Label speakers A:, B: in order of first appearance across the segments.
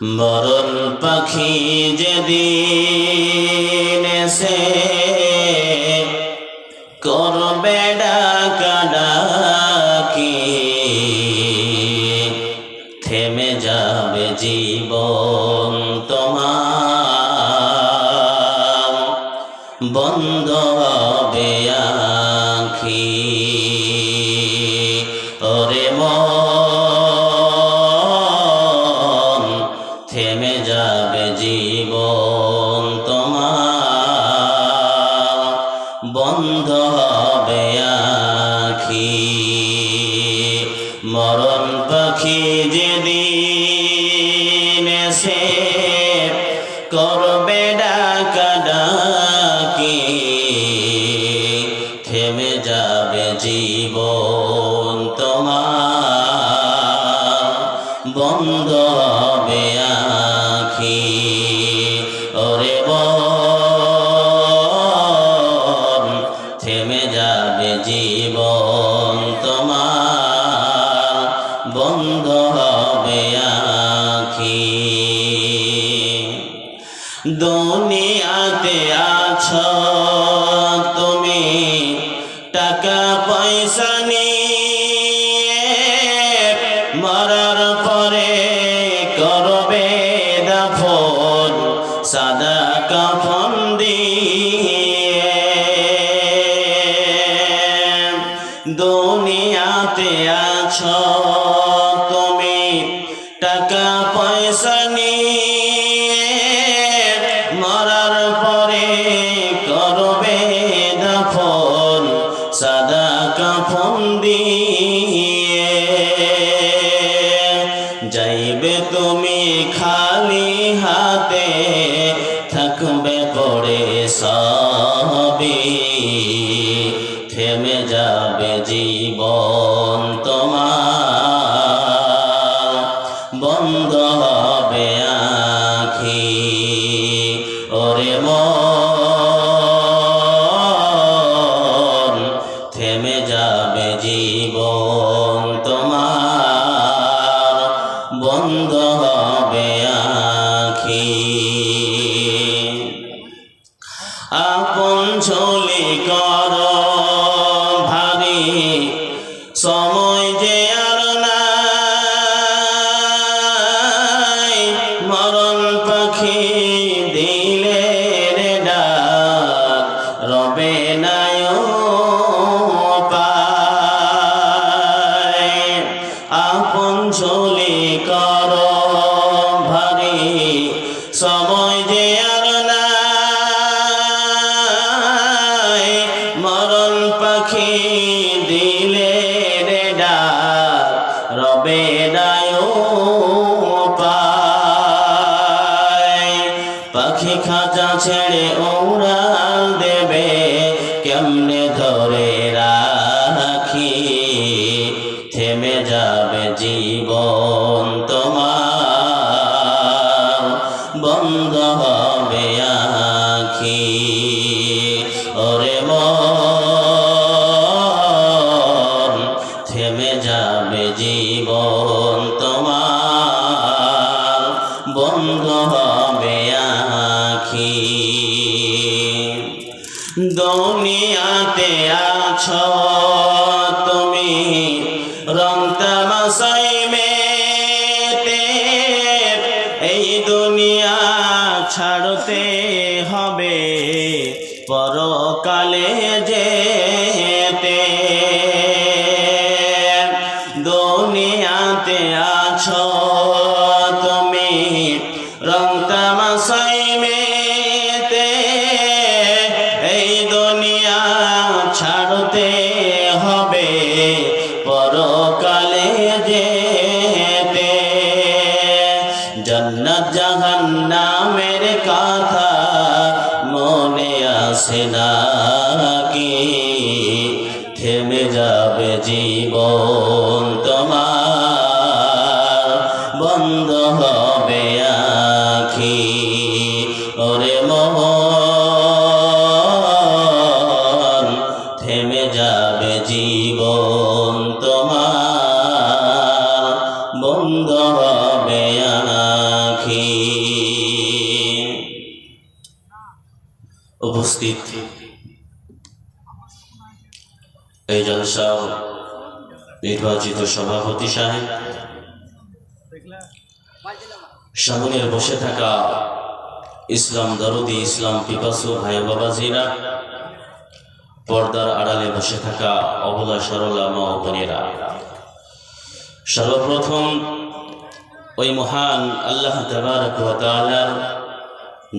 A: মরণ পাখি যদি সে বন্ধ হবে আখি। হবে আখি। দুনিয়াতে আছো বন্ধ হবে। ছেড়ে উড়াল দেবে, কেমনে ধরে রাখি? থেমে যাবে জীবন তোমার, বন্ধ হবে আখি। ওরে মন, থেমে যাবে জীবন তোমার, বন্ধ জীবন তোমার বন্ধ হবে আখি উপস্থিত। এই জলসাও নির্বাচিত সভাপতি সাহেব, সামনের বসে থাকা ইসলাম দরদি ইসলাম পিপাসু ভাই বাবা জিরা পর্দার আড়ালে বসে থাকা অবলা সরলা মা বোনেরা। সর্বপ্রথম ওই মহান আল্লাহ তাআলার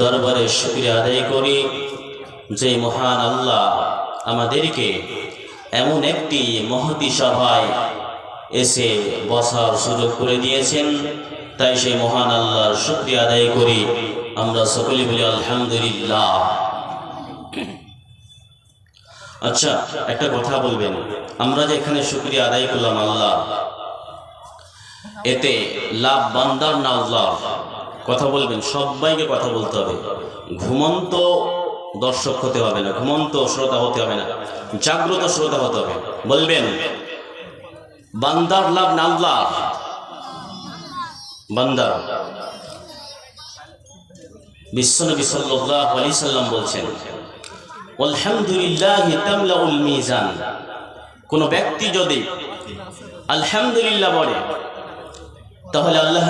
A: দরবারে শুকরিয়া আদায় করি যে মহান আল্লাহ আমাদেরকে এমন একটি মহতি সভায় এসে বসার সুযোগ করে দিয়েছেন। তাই সেই মহান আল্লাহর শুক্রিয়া আদায় করি। আমরা সকলে বলি আলহামদুলিল্লাহ। আচ্ছা একটা কথা বলবেন। আমরা যে এখানে শুক্রিয়া আদায় করলাম আল্লাহ, এতে লাভ বান্দার না আল্লাহ কথা বলবেন, সবাইকে কথা বলতে হবে। ঘুমন্ত দর্শক হতে হবে না, ঘুমন্ত শ্রোতা হতে হবে না, জাগ্রত শ্রোতা হতে হবে। বলবেন, বান্দার লাভ না আল্লাহ বান্দার বিশ্বনবী সাল্লাল্লাহু আলাইহি সাল্লাম বলছেন আলহামদুলিল্লাহ মিজান। ব্যক্তি যদি আলহামদুলিল্লাহ বলে, তাহলে আল্লাহ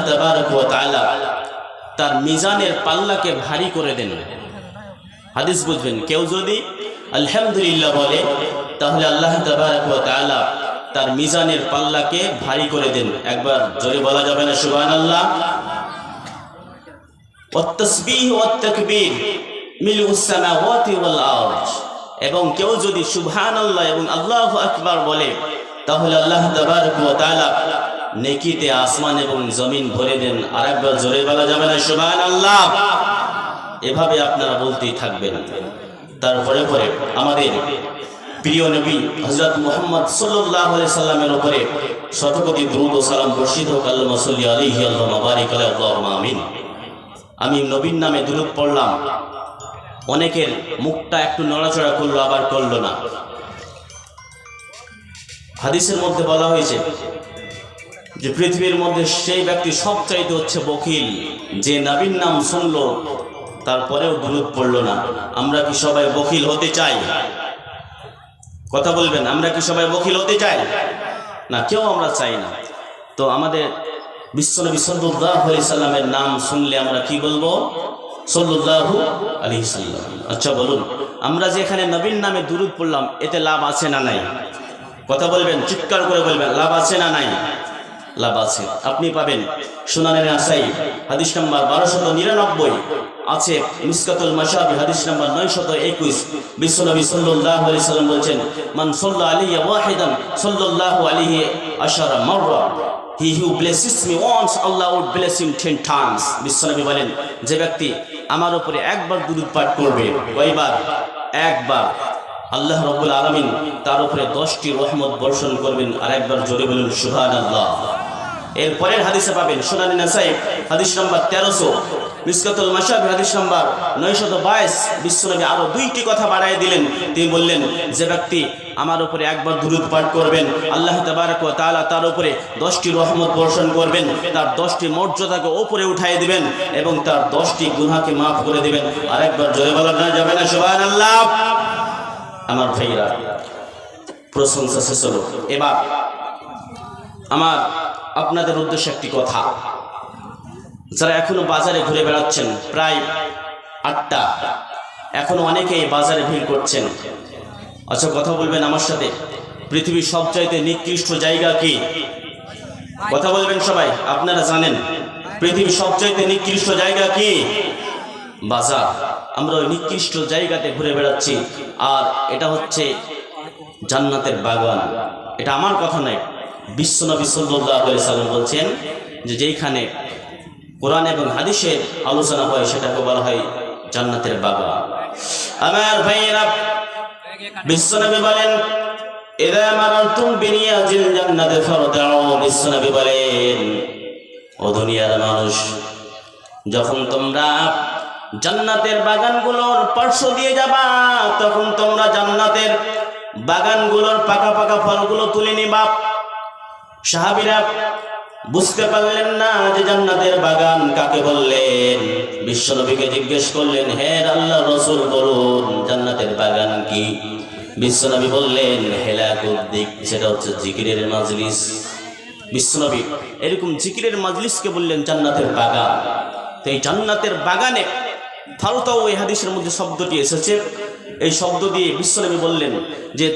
A: তালা তার মিজানের পাল্লাকে ভারী করে দেন। হাদিস বুঝবেন, কেউ যদি আলহামদুলিল্লাহ বলে, তাহলে আল্লাহ তালা তার মিজানের পাল্লাকে ভারী করে দেন। একবার জোরে বলা যাবে না সুবান আল্লাহ এবং কেউ যদি সুহান আল্লাহ এবং আল্লাহ আকবর বলে, তাহলে আল্লাহ নেকিতে আসমান এবং জমিন ভরে দেন। আর একবার জোরে বলা যাবে না সুহান আল্লাহ এভাবে আপনারা বলতেই থাকবেন। তারপরে পরে আমাদের প্রিয় নবী হজরত মোহাম্মদ সাল্লামের উপরে শতপতি দ্রুত সালাম বর্ষিত হোক আল্লাহ আল্লাহ আমিন। আমি নবীন নামে দূরত পড়লাম। অনেকের মুখটা একটু নড়াচড়া করল, আবার করল না। হাদিসের মধ্যে বলা হয়েছে যে, পৃথিবীর মধ্যে সেই ব্যক্তি সবচাইতে হচ্ছে বকিল। যে নবীর নাম শুনল, তারপরেও দুরূদ পড়ল না। আমরা কি সবাই বকিল হতে চাই? কথা বলবেন, আমরা কি সবাই বকিল হতে চাই? না, কেউ আমরা চাই না। তো আমাদের বিশ্বনবী আলাইহি সাল্লামের নাম শুনলে আমরা কি বলব? আচ্ছা বলুন, আমরা যে এখানে নবীর নামে দুরূদ পড়লাম, এতে লাভ আছে না নাই? কথা বলবেন, চিৎকার করে বলবেন, লাভ আছে না নাই? লাভ আছে। আপনি পাবেন সুনানের আসাই হাদিস নাম্বার বারোশত নিরানব্বই, আছে মিসকাতুল মাশাবি, হাদিস নাম্বার নয়শত একুশ। বিশ্বনবী সাল্লাল্লাহু আলাইহি সাল্লাম বলছেন, মান সাল্লা আলাইহি ওয়াহিদান, সাল্লাল্লাহু আলাইহি আশারা মাররা he who blesses me once Allah would bless him ten times বিশ্বনবী বলেন, যে ব্যক্তি আমার উপরে একবার দুরুদ পাঠ করবে। কয়বার? একবার। আল্লাহ রবুল আলামিন তার উপরে দশটি রহমত বর্ষণ করবেন আর একবার জোরে বলুন, সুবহানাল্লাহ। এর পরের হাদিসে পাবেন সুনানি নাসাই, হাদিস নাম্বার তেরোশো, মিসকাতুল মাসাবি হাদিস নাম্বার নয়শত বাইশ। বিশ্বনবী আরও দুইটি কথা বাড়াই দিলেন। তিনি বললেন, যে ব্যক্তি আমার উপরে একবার দুরুদ পাঠ করবেন, আল্লাহ তাবারক তাআলা তার উপরে দশটি রহমত বর্ষণ করবেন, তার দশটি মর্যাদাকে ওপরে উঠাই দিবেন এবং তার দশটি গুনাহকে মাফ করে দিবেন। আরেকবার জোরে বলা না যাবে না, সুবহানাল্লাহ। আমার ভাইরা, প্রশংসা শেষ হলো। এবার আমার আপনাদের উদ্দেশ্যে একটি কথা। যারা এখনও বাজারে ঘুরে বেড়াচ্ছেন, প্রায় আটটা, এখনও অনেকেই বাজারে ভিড় করছেন। আচ্ছা কথা বলবেন আমার সাথে? পৃথিবীর সবচাইতে নিকৃষ্ট জায়গা কি? কথা বলবেন সবাই, আপনারা জানেন। পৃথিবীর সবচাইতে নিকৃষ্ট জায়গা কি? বাজার। আমরা ওই নিকৃষ্ট জায়গাতে ঘুরে বেড়াচ্ছি। আর এটা হচ্ছে জান্নাতের বাগান। এটা আমার কথা নয় বিশ্বনবী সাল্লাম বলছেন যে যেইখানে কোরআন এবং হাদিসের আলোচনা হয়, সেটাকে বলা হয় জান্নাতের বাগান আমার ভাইয়েরা, বিশ্বনবী বলেন বিশ্বনবী বলেন মানুষ, যখন তোমরা জান্নাতের বাগানগুলোর পার্শ্ব দিয়ে যাবা, তখন তোমরা জান্নাতের বাগানগুলোর পাকা পাকা ফলগুলো তুলে নিবা। সাহাবিরা বুঝতে পারলেন না যে জান্নাতের বাগান কাকে বললেন। বিশ্বনবীকে জিজ্ঞেস করলেন, হে আল্লাহ রসুল, বলুন, জান্নাতের বাগান কি? বিশ্বনবী বললেন হেলাকুদ্দিক সেটা হচ্ছে জিকিরের মাজলিস। বিশ্বনবী এরকম জিকিরের মাজলিসকে বললেন, জান্নাতের বাগান। তো এই জান্নাতের বাগানে ফারুতাও এই হাদিসের মধ্যে শব্দটি এসেছে। এই শব্দ দিয়ে বিশ্বনবী বললেন যে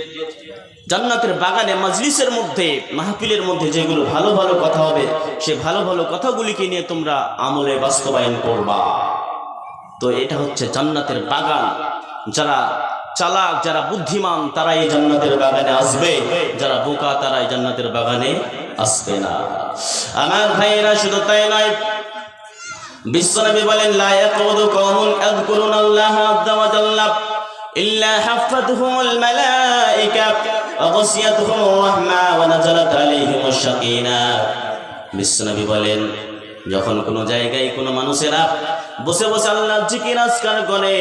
A: জান্নাতের বাগানে, মাজলিসের মধ্যে, মাহফিলের মধ্যে যেগুলো ভালো ভালো কথা হবে, সে ভালো ভালো কথাগুলিকে নিয়ে তোমরা আমলে বাস্তবায়ন করবা। তো এটা হচ্ছে জান্নাতের বাগান। যারা চালাক, যারা বুদ্ধিমান তারা এই জান্নাতের বাগানে আসবে। যারা বোকা তারা এই জান্নাতের বাগানে আসবে না। আমার ভাইয়েরা, শুধু তাই নয়, বিশ্বনবী বলেন, লা ইয়াকুদু কওমুন ইয়াযকুরুনাল্লাহা আযজা ইল্লা হাফাতহুমুল মালায়েকা বলেন, যখন কোনো জায়গায় কোনো মানুষেরা বসে বসে আল্লাহ জিকির আজকার করে,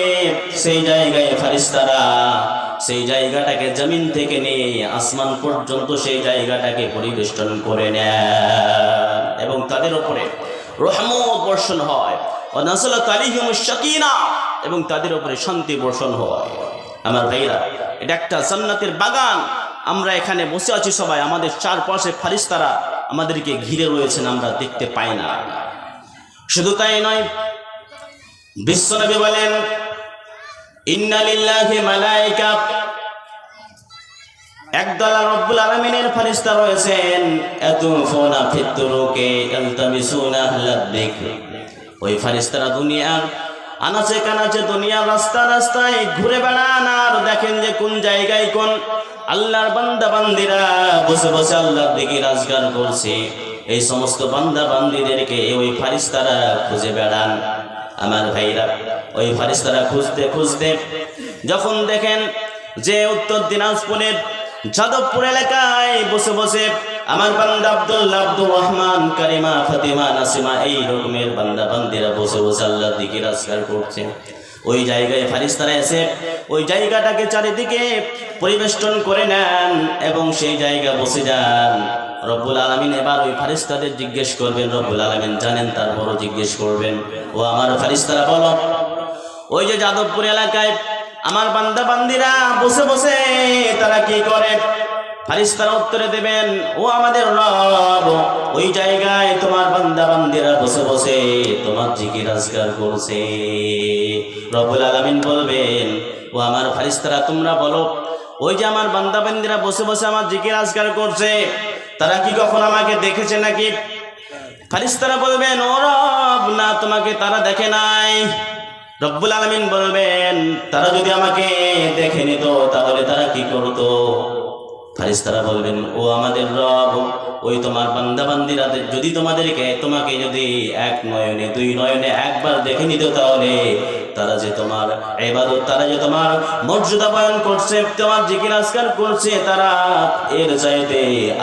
A: সেই জায়গায় ফারিস্তারা সেই জায়গাটাকে জমিন থেকে নিয়ে আসমান পর্যন্ত সেই জায়গাটাকে পরিবেষ্টন করে নেয় এবং তাদের উপরে রহমত বর্ষণ হয়। এবং তাদের উপরে শান্তি বর্ষণ হয়। আমার ভাইরা, এটা একটা জান্নাতের বাগান। আমরা এখানে বসে আছি সবাই, আমাদের চারপাশে ফারিস্তারা আমাদেরকে ঘিরে রয়েছেন, আমরা দেখতে পাই না। শুধু তাই নয় বিশ্বনবী বলেন, ইন্না লিল্লাহি মালাইকা একদল রব্বুল আলামিনের ফেরেশতা রয়েছেন ওই ফেরেশতারা দুনিয়ার আনাচে কানাচে দুনিয়ার রাস্তা রাস্তায় ঘুরে বেড়ান আর দেখেন যে কোন জায়গায় কোন আল্লাহর বান্দা বান্দিরা বসে বসে আল্লাহর দিকে রাজগার করছে। এই সমস্ত বান্দা বান্দিদেরকে ওই ফারিস্তারা খুঁজে বেড়ান। আমার ভাইরা, ওই ফারিস্তারা খুঁজতে খুঁজতে যখন দেখেন যে উত্তর দিনাজপুরের যাদবপুর এলাকায় বসে বসে আমার বান্দা আব্দুল্লাহ আব্দুর রহমান, কারিমা ফাতিমা নাসিমা, এই রকমের বান্দা বান্দিরা বসে বসে আল্লাহর দিকে রাজগার করছে। ওই জায়গায় ফারিস্তারা এসে ওই জায়গাটাকে চারিদিকে পরিবেষ্টন করে নেন এবং সেই জায়গা বসে যান। রব্বুল আলমিন এবার ওই ফারিস্তাদের জিজ্ঞেস করবেন, রব্বুল আলমিন জানেন, তারপরও জিজ্ঞেস করবেন, ও আমার ফারিস্তারা, বলো, ওই যে যাদবপুর এলাকায় আমার বান্দা বান্দিরা বসে বসে তারা কি করে? ফারিস্তারা উত্তরে দেবেন, ও আমাদের রব, ওই জায়গায় তোমার বান্দা বান্দিরা বসে বসে তোমার জিকির আজগার করছে। রবুল আলমিন বলবেন, ও আমার ফারিস্তারা, তোমরা বলো, ওই যে আমার বান্দা বান্দিরা বসে বসে আমার জিকির আজগার করছে, তারা কি কখন আমাকে দেখেছে নাকি? ফারিস্তারা বলবেন, ও রব, না, তোমাকে তারা দেখে নাই। রব্বুল আলমিন বলবেন, তারা যদি আমাকে দেখে নিত, তাহলে তারা কি করতো? ফারিস্তারা বলবেন, ও আমাদের রব, ওই তোমার বান্দা বান্দিরা যদি তোমাদেরকে, তোমাকে যদি এক নয়নে, দুই নয়নে একবার দেখে নিত তাহলে, তারা যে তোমার এবাদত তারা যে তোমার মর্যাদা বয়ন করছে, তোমার জিকির আজকার করছে, তারা এর চাইতে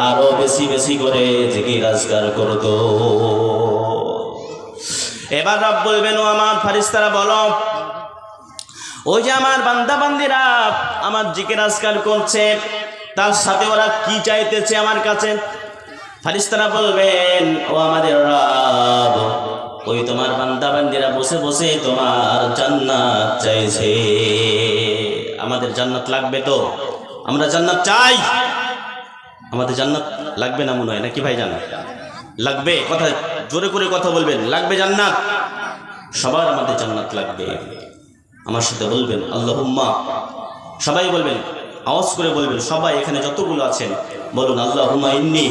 A: আরও বেশি বেশি করে জিকির আজকার করতো। এবার রব বলবেন, ও আমার ফারিস্তারা বলো, ওই যে আমার বান্দা বান্দিরা আমার জিকির আজকার করছে তার সাথে ওরা কি চাইতেছে আমার কাছে? ফারিস্তারা বলবেন, ও আমাদের রব, ওই তোমার বান্দা বান্দিরা বসে বসে তোমার জান্নাত চাইছে। আমাদের জান্নাত লাগবে তো? আমরা জান্নাত চাই। আমাদের জান্নাত লাগবে না মনে হয়? নাকি ভাই জান্নাত লাগবে। কথা জোরে করে কথা বলবেন। লাগবে জান্নাত? সবার আমাদের জান্নাত লাগবে। আমার সাথে বলবেন, আল্লাহুম্মা। সবাই বলবেন আওয়াজ করে বলবেন, সবাই এখানে যতগুলো আছেন, বলুন, আল্লাহুম্মা ইন্নি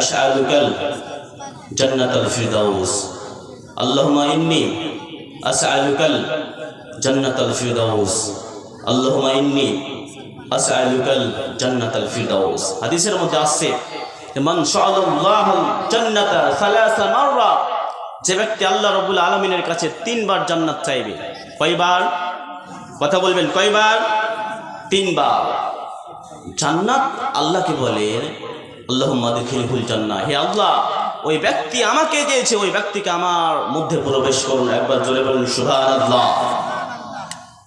A: আশআলুকাল জান্নাতাল ফিরদাউস। আল্লাহুম্মা ইন্নি আসআলুকাল জান্নাতাল ফিরদাউস। আল্লাহুম্মা ইন্নি আসআলুকাল জান্নাতাল ফিরদাউস। হাদিসের মধ্যে আসছে মান শাআলাল্লাহ জান্নাতা সালাসা মাররা। যে ব্যক্তি আল্লাহ রবুল আলমিনের কাছে তিনবার জান্নাত চাইবে। কয়বার? কথা বলবেন, কয়বার? তিনবার। জান্নাত আল্লাহকে বলে আল্লাহ মাদিখিলহুল জান্নাহ। হে আল্লাহ, ওই ব্যক্তি আমাকে চেয়েছে ওই ব্যক্তিকে আমার মধ্যে প্রবেশ করুন। একবার জোরে বলুন সুহান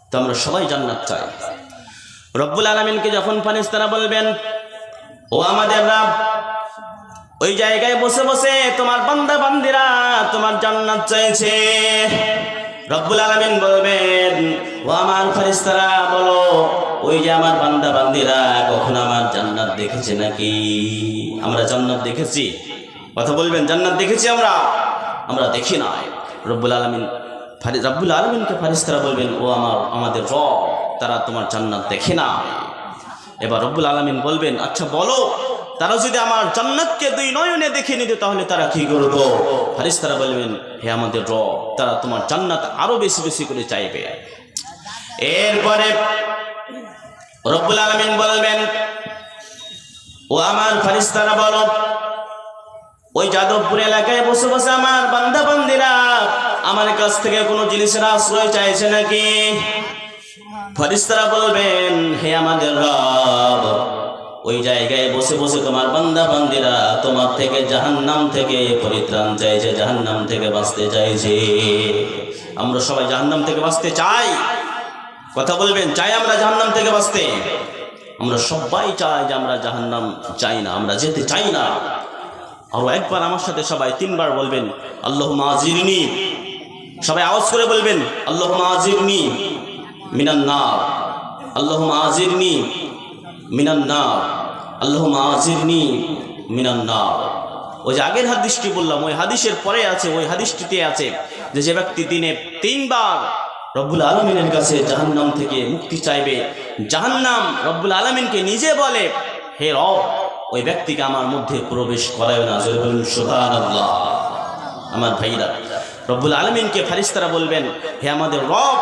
A: তো আমরা সবাই জান্নাত চাই। রব্বুল আলমিনকে যখন ফানিস্তারা বলবেন, ও আমাদের রাব, ওই জায়গায় বসে বসে তোমার বান্দা বান্দিরা তোমার জান্নাত চাইছে। রব্বুল আলামিন বলবেন, ও আমার ফেরেশতারা, বলো, ওই যে আমার বান্দা বান্দিরা কখনো আমার জান্নাত দেখেছে নাকি? আমরা জান্নাত দেখেছি। কথা বলবেন, জান্নাত দেখেছি আমরা? আমরা দেখি নাই। রব্বুল আলামিন রব্বুল আলমিনকে ফারিস্তারা বলবেন, ও আমার, আমাদের রব, তারা তোমার জান্নাত দেখে না এবার রব্বুল আলমিন বলবেন আচ্ছা বলো, তারা যদি আমার জান্নাতকে দুই নয়নে দেখে নিত, তাহলে তারা কি করব ফারিস্তারা বলবেন, হে আমাদের রব তারা তোমার জান্নাত আরও বেশি বেশি করে চাইবে। এরপরে রব্বুল আলমিন বলবেন, ও আমার ফারিস্তারা বলো, ওই যাদবপুর এলাকায় বসে বসে আমার বান্দা বান্দিরা আমার কাছ থেকে কোনো জিনিসের আশ্রয় চাইছে নাকি? ফরিস্তারা বলবেন, হে আমাদের রব ওই জায়গায় বসে বসে তোমার বান্দা বান্দিরা তোমার থেকে জাহান্নাম থেকে পরিত্রাণ চাইছে, জাহান্নাম থেকে বাঁচতে চাইছে। আমরা সবাই জাহান্নাম থেকে বাঁচতে চাই। কথা বলবেন, চাই আমরা জাহান্নাম থেকে বাঁচতে? আমরা সবাই চাই যে আমরা জাহান্নাম চাই না, আমরা যেতে চাই না। আরও একবার আমার সাথে সবাই তিনবার বলবেন আল্লাহ আজিরনি। সবাই আওয়াজ করে বলবেন আল্লাহ আজিরনি মিনান নার। আল্লাহ আজিরনি মিনান নার। আল্লাহ আজিরনি মিনান নার। ওই যে আগের হাদিসটি বললাম, ওই হাদিসের পরে আছে, ওই হাদিসটিতে আছে যে যে ব্যক্তি দিনে তিনবার রব্বুল আলমিনের কাছে জাহান্নাম থেকে মুক্তি চাইবে, জাহান্নাম রব্বুল আলমিনকে নিজে বলে, হে রব, ওই ব্যক্তিকে আমার মধ্যে প্রবেশ করায় না। আমার ভাইরা, রব্বুল আলমিনকে ফারিস্তারা বলবেন, হে আমাদের রব,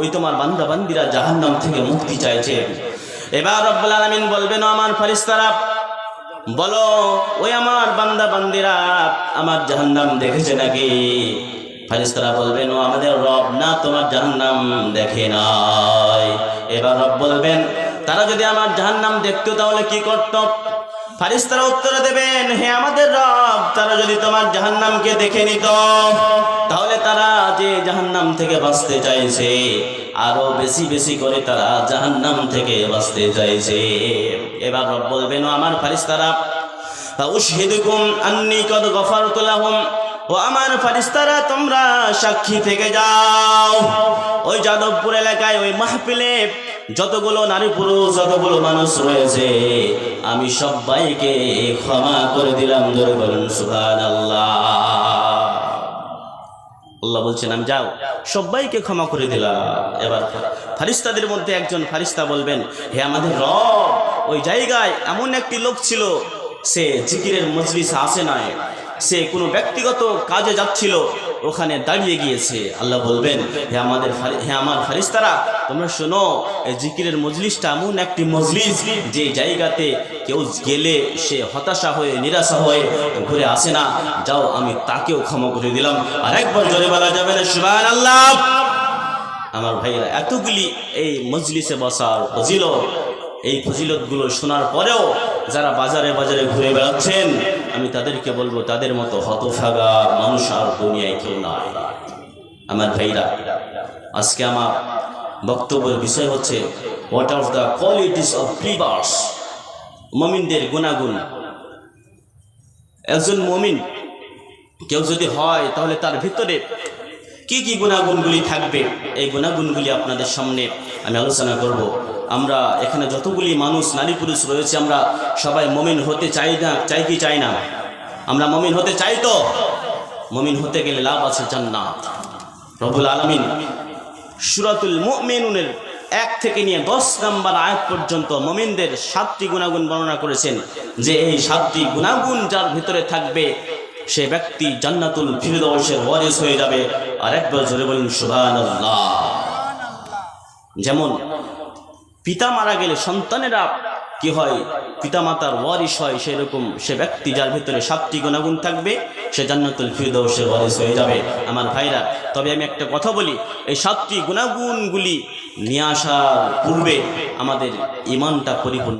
A: ওই তোমার বান্দা বান্দিরা জাহান্নাম থেকে মুক্তি চাইছে। এবার রব্বুল আলমিন বলবেন আমার ফারিস্তারা বলো, ওই আমার বান্দা বান্দিরা আমার জাহান্নাম দেখেছে নাকি? ফারিস্তারা বলবেন ও আমাদের রব না তোমার জাহান্নাম দেখে নাই। এবার রব বলবেন, তারা যদি আমার জাহান্নাম দেখতো তাহলে কি করত? ফারিস্তারা উত্তর দেবেন, হে আমাদের রব তারা যদি তোমার জাহান্নামকে দেখে নিত, তাহলে তারা যে জাহান্নাম থেকে বাঁচতে চাইছে, আরও বেশি বেশি করে তারা জাহান্নাম থেকে বাঁচতে চাইছে। এবার বলবেন আমার আমার ফারিস্তারা তোমরা সাক্ষী থেকে যাও। ওই যাদবপুর এলাকায়, ওই মাহফিলে যতগুলো নারী পুরুষ, যতগুলো মানুষ রয়েছে, আমি সবাইকে ক্ষমা করে দিলাম ধরে বলুন সুহান আল্লাহ আল্লাহ বলছেন, আমি যাও, সবাইকে ক্ষমা করে দিলাম। এবার ফারিস্তাদের মধ্যে একজন ফারিস্তা বলবেন, হে আমাদের রব, ওই জায়গায় এমন একটি লোক ছিল, সে জিকিরের মজলিস আসে নাই। সে কোনো ব্যক্তিগত কাজে যাচ্ছিল ওখানে দাঁড়িয়ে গিয়েছে। আল্লাহ বলবেন, হে আমাদের ফারি- হে আমার ফারিস্তারা, তোমরা শোনো, এই জিকিরের মজলিসটা এমন একটি মজলিস যে জায়গাতে কেউ গেলে সে হতাশা হয়ে, নিরাশা হয়ে ঘুরে আসে না। যাও, আমি তাকেও ক্ষমা করে দিলাম। আর একবার জোরে বলা যাবে না আল্লাহ আমার ভাইয়েরা, এতগুলি এই মজলিসে বসার ফজিলত এই ফজিলতগুলো শোনার পরেও যারা বাজারে বাজারে ঘুরে বেড়াচ্ছেন, আমি তাদেরকে বলব, তাদের মতো হতভাগা মানুষ আর দুনিয়ায় কেউ নাই। আমার ভাইরা, আজকে আমার বক্তব্যের বিষয় হচ্ছে what are the qualities of believers মমিনদের গুণাগুণ। একজন মমিন কেউ যদি হয়, তাহলে তার ভিতরে কি কি গুণাগুণগুলি থাকবে? এই গুণাগুণগুলি আপনাদের সামনে আমি আলোচনা করব। আমরা এখানে যতগুলি মানুষ, নারী, পুরুষ রয়েছে, আমরা সবাই মমিন হতে চাই না, চাই কি চাই না? আমরা মমিন হতে চাই তো? মমিন হতে গেলে লাভ আছে জান্নাত। রবুল আলমিন সুরাতুল মুমিনুনের এক থেকে নিয়ে দশ নাম্বার আয়াত পর্যন্ত মমিনদের সাতটি গুণাগুণ বর্ণনা করেছেন যে এই সাতটি গুণাগুণ যার ভিতরে থাকবে, সে ব্যক্তি জান্নাতুল ফিরদৌসের ওয়ারিস হয়ে যাবে। আর একবার জোরে বলুন, সুবহানাল্লাহ। যেমন পিতা মারা গেলে সন্তানেরা কি হয়? পিতা মাতার ওয়ারিস হয়, সেরকম সে ব্যক্তি যার ভিতরে সাতটি গুণাগুণ থাকবে, সে জান্নাতুল ফিরদৌসের ওয়ারিস হয়ে যাবে। আমার ভাইরা, তবে আমি একটা কথা বলি, এই সাতটি গুণাগুণগুলি নিয়ে আসার পূর্বে আমাদের ইমানটা পরিপূর্ণ